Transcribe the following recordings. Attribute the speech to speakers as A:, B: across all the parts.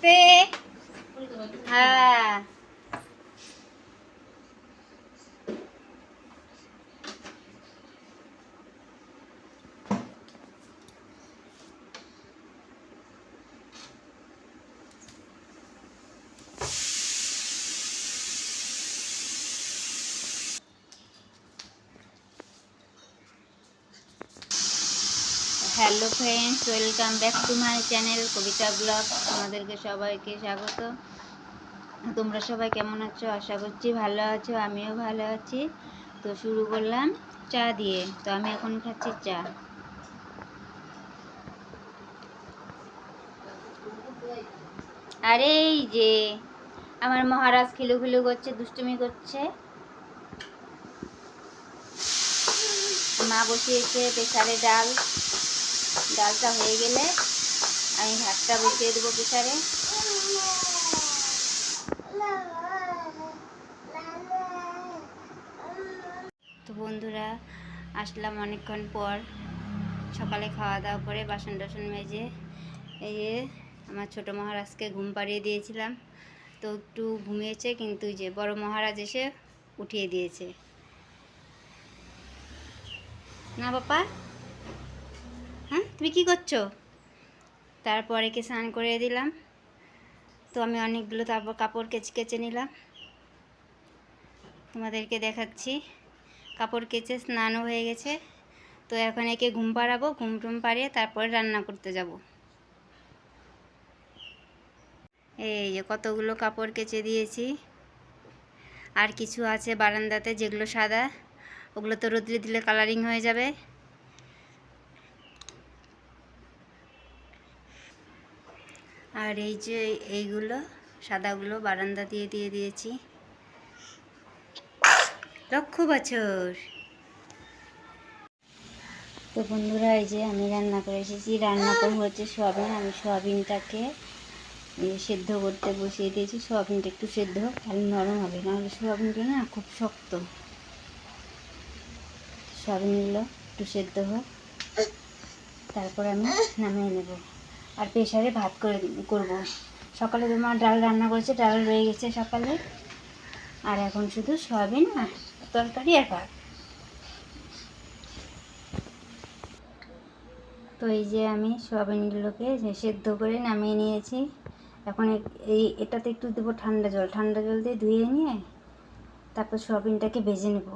A: 飞，哎。hello friends, welcome back to my channel Kabita blog. তোমাদেরকে সবাইকে স্বাগত। তোমরা সবাই কেমন আছো? আশা করছি ভালো আছো, আমিও ভালো আছি। তো শুরু করলাম চা দিয়ে। তো আমি এখন খাচ্ছি চা। আরে এই যে, আমার মহারাজ খিলু খিলু করছে, দুষ্টুমি করছে। মা বসিয়েছে প্রেসারে ডাল। ডালটা হয়ে গেলে আমি ভাতটা বসিয়ে দেবো প্রেসারে তো বন্ধুরা, আসলাম অনেকক্ষণ পর। সকালে খাওয়া দাওয়া করে বাসন টাসন মেজে এই যে আমার ছোটো মহারাজকে ঘুম পাড়িয়ে দিয়েছিলাম। তো একটু ঘুমিয়েছে, কিন্তু যে বড় মহারাজ এসে উঠিয়ে দিয়েছে। না বাবা হ্যাঁ তুমি কি করছ? তারপরে কি স্নান করে দিলাম। তো আমি অনেকগুলো তারপর কাপড় কেচে কেচে নিলাম। তোমাদেরকে দেখাচ্ছি। কাপড় কেচে স্নানও হয়ে গেছে। তো এখন একে ঘুম পাড়াবো, ঘুম টুম পাড়িয়ে তারপরে রান্না করতে যাব। এই যে কতগুলো কাপড় কেচে দিয়েছি। আর কিছু আছে বারান্দাতে যেগুলো সাদা, ওগুলো তো রোদ্রে দিলে কালারিং হয়ে যাবে। আর এই যে এইগুলো, সাদাগুলো বারান্দা দিয়ে দিয়ে দিয়েছি। লক্ষ বছর। তো বন্ধুরা, এই যে আমি রান্না করে এসেছি। রান্না করব হচ্ছে সোয়াবিন। আমি সোয়াবিনটাকে সেদ্ধ করতে বসিয়ে দিয়েছি। সোয়াবিনটা একটু সেদ্ধ হোক, তাহলে নরম হবে। নাহলে সোয়াবিনটা না খুব শক্ত। সোয়াবিনগুলো একটু সেদ্ধ হোক। তারপর আমি নামিয়ে নেব। আর প্রেশারে ভাত করে করব। সকালে তোমার ডাল রান্না করেছে, ডাল রয়ে গেছে সকালে। আর এখন শুধু সয়াবিন আর তরকারি আর ভাত। তো এই যে আমি সয়াবিনগুলোকে সেদ্ধ করে নামিয়ে নিয়েছি। এখন এই, এটাতে একটু দেবো ঠান্ডা জল। ঠান্ডা জল দিয়ে ধুয়ে নিয়ে তারপর সয়াবিনটাকে ভেজে নেব।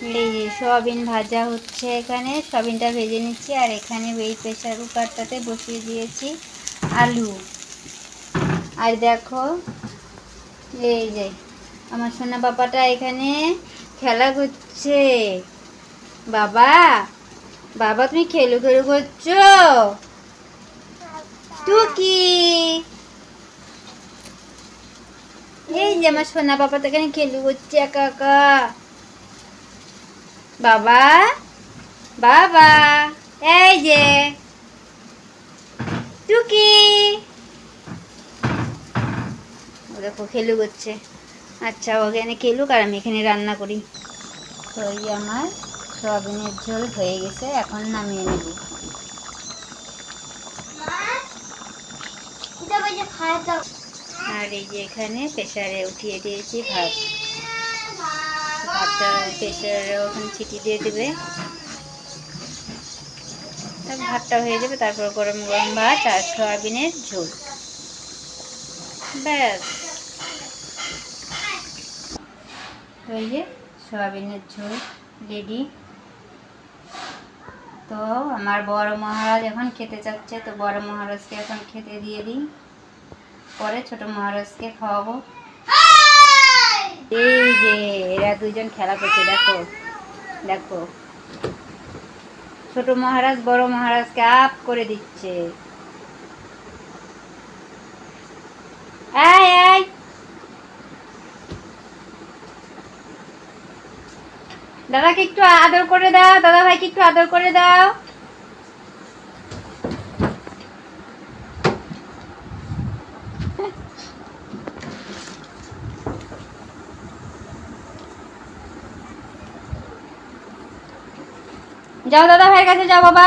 A: এই যে সয়াবিন ভাজা হচ্ছে এখানে। সয়াবিনটা ভেজে নিচ্ছি আর এখানে এই প্রেশার কুকারটাতে বসিয়ে দিয়েছি আলু। আর দেখো, এই যে আমার সোনা বাবাটা এখানে খেলা করছে। বাবা বাবা তুমি খেলু খেলু করছ? টুকি। এই যে আমার সোনা বাবা এখানে খেলু করছে একা একা। বাবা? বাবা? এই যে। টুকি। ও দেখো খেলু করছে। আচ্ছা ওখানে খেলুক আর আমি এখানে রান্না করি। তো এই আমার সয়াবিনের ঝোল হয়ে গেছে এখন নামিয়ে নেব। আর এই যে এখানে প্রেসারে উঠিয়ে দিয়েছি ভাত। ভাতটা প্রেসারে ওখানে ছিটি দিয়ে দেবে। ভাতটা হয়ে যাবে, তারপর গরম গরম ভাত আর সয়াবিনের ঝোল। ব্যাস। এই যে সয়াবিনের ঝোল রেডি। তো আমার বড় মহারাজ এখন খেতে চাচ্ছে, তো বড় মহারাজকে এখন খেতে দিয়ে দিই। পরে ছোট মহারাজকে খাওয়াবো। এই যে, এরা খেলা করছে, দেখো দেখো। ছোট মহারাজ, বড় মহারাজকে আপ করে দিচ্ছে। দাদাকে একটু আদর করে দাও দাদা ভাইকে একটু আদর করে দাও। যাও দাদা ভাইয়ের কাছে যাও বাবা।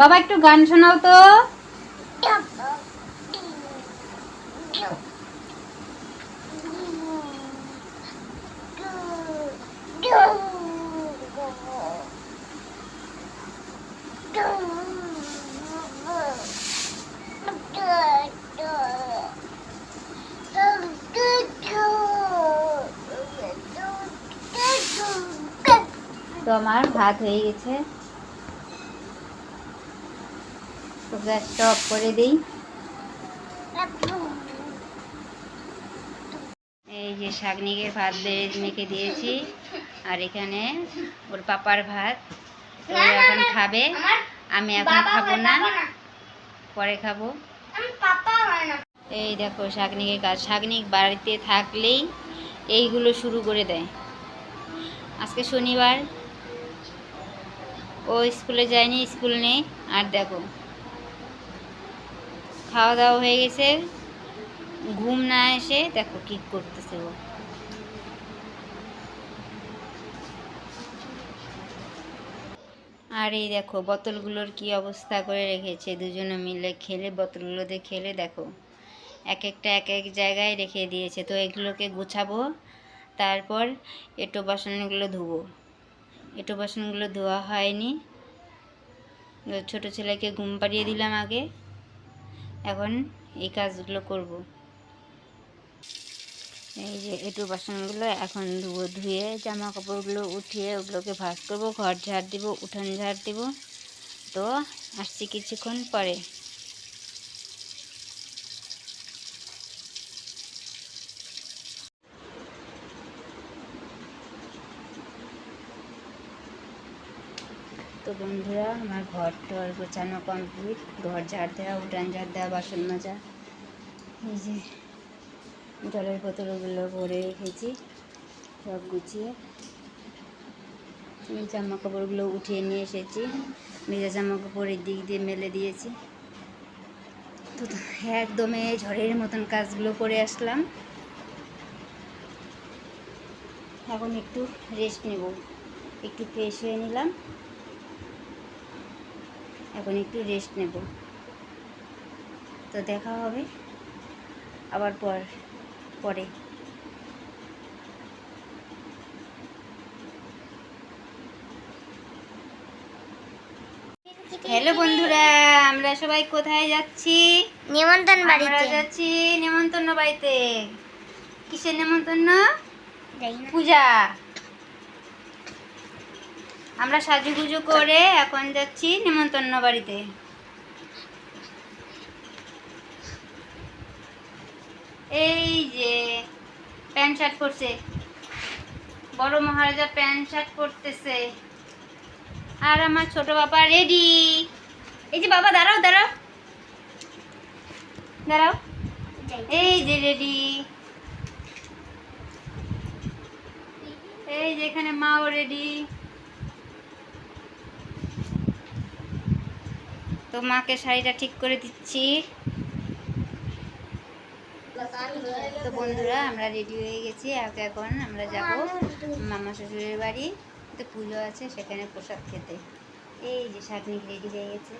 A: বাবা একটু গান শোনাও তো। তো আমার ভাত হয়ে গেছে। তো গ্যাসটা অফ করে দিই। এই যে শাকনিকের ভাত মেখে দিয়েছি। আর এখানে ওর পাপার ভাত। ও এখন খাবে। আমি এখন খাব না। পরে খাব। এই দেখো শাকনিকের কাজ। শাকনিক বাড়িতে থাকলেই এইগুলো শুরু করে দেয়। আজকে শনিবার। ও স্কুলে যায়নি, স্কুল নেই। আর দেখো খাওয়া দাওয়া হয়ে গেছে। ঘুম না এসে দেখো কি করতেছে ও। আর এই দেখো, বোতলগুলোর কি অবস্থা করে রেখেছে। দুজনে মিলে খেলে বোতলগুলোতে খেলে দেখো এক একটা এক এক জায়গায় রেখে দিয়েছে। তো এগুলোকে গুছাবো, তারপর এটো বাসনগুলো ধুবো। এটো বাসনগুলো ধোয়া হয়নি। ছোট ছেলেকে ঘুম পাড়িয়ে দিলাম আগে। এখন এই কাজগুলো করব। এই যে এটু বাসনগুলো এখন ধুবো, ধুয়ে জামা কাপড়গুলো উঠিয়ে ওগুলোকে ভাজ করব, ঘর ঝাড় দিব, উঠান ঝাড় দিব। তো আসছি কিছুক্ষণ পরে। তো বন্ধুরা, আমার ঘর টর গোছানো কমপ্লিট ঘর ঝাড় দেওয়া, উঠান ঝাড় দেওয়া, বাসন মাজা। এই যে জলের বোতলগুলো ভরে রেখেছি, সব গুছিয়ে। এই জামা কাপড়গুলো উঠিয়ে নিয়ে এসেছি। ভেজা জামা কাপড়ের দিক দিয়ে মেলে দিয়েছি। তো একদমে ঝড়ের মতন কাজগুলো করে আসলাম। এখন একটু রেস্ট নেব। একটু ফ্রেশ হয়ে নিলাম। এখন একটু রেস্ট নেব। তো দেখা হবে আবার পর পরে। হ্যালো বন্ধুরা আমরা সবাই কোথায় যাচ্ছি?
B: নিমন্ত্রণ
A: আমরা
B: বাড়িতে।
A: যাচ্ছি নেমন্তন্ন বাড়িতে। কিসের নেমন্তন্ন
B: যাই না।
A: পূজা। আমরা সাজুগুজু করে এখন যাচ্ছি নেমন্তন্ন বাড়িতে। এই যে, প্যান্ট শার্ট পরছে। বড় মহারাজা প্যান্ট শার্ট পরতেছে। আর আমার ছোট বাবা রেডি। এই যে বাবা, দাঁড়াও দাঁড়াও। দাঁড়াও। এই যে রেডি। এই যে এখানে মাও রেডি। তো মাকে শাড়িটা ঠিক করে দিচ্ছি। তো বন্ধুরা, আমরা রেডি হয়ে গেছি। এখন আমরা যাব মামা শ্বশুরের বাড়ি। তো পুজো আছে, সেখানে প্রসাদ খেতে। এই যে শাকনিক রেডি হয়ে গেছে।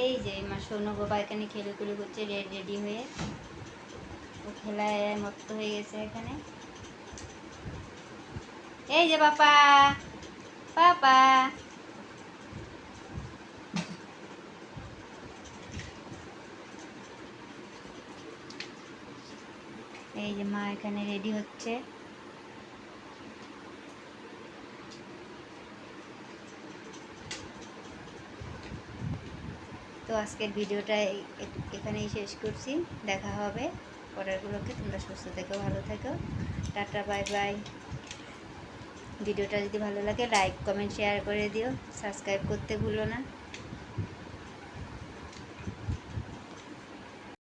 A: এই যে মা সৌন বাবা এখানে খেলে খুলে করছে রেডি হয়ে। ও খেলায় মত্ত হয়ে গেছে এখানে। এই যে বাপা! এই যে মা এখানে রেডি হচ্ছে। তো আজকের ভিডিওটা এখানেই শেষ করছি। দেখা হবে পরেরগুলোকে তোমরা সুস্থ থেকো, ভালো থেকো। টাটা বাই বাই ভিডিওটা যদি ভালো লাগে লাইক কমেন্ট শেয়ার করে দিও। সাবস্ক্রাইব করতে ভুলো না।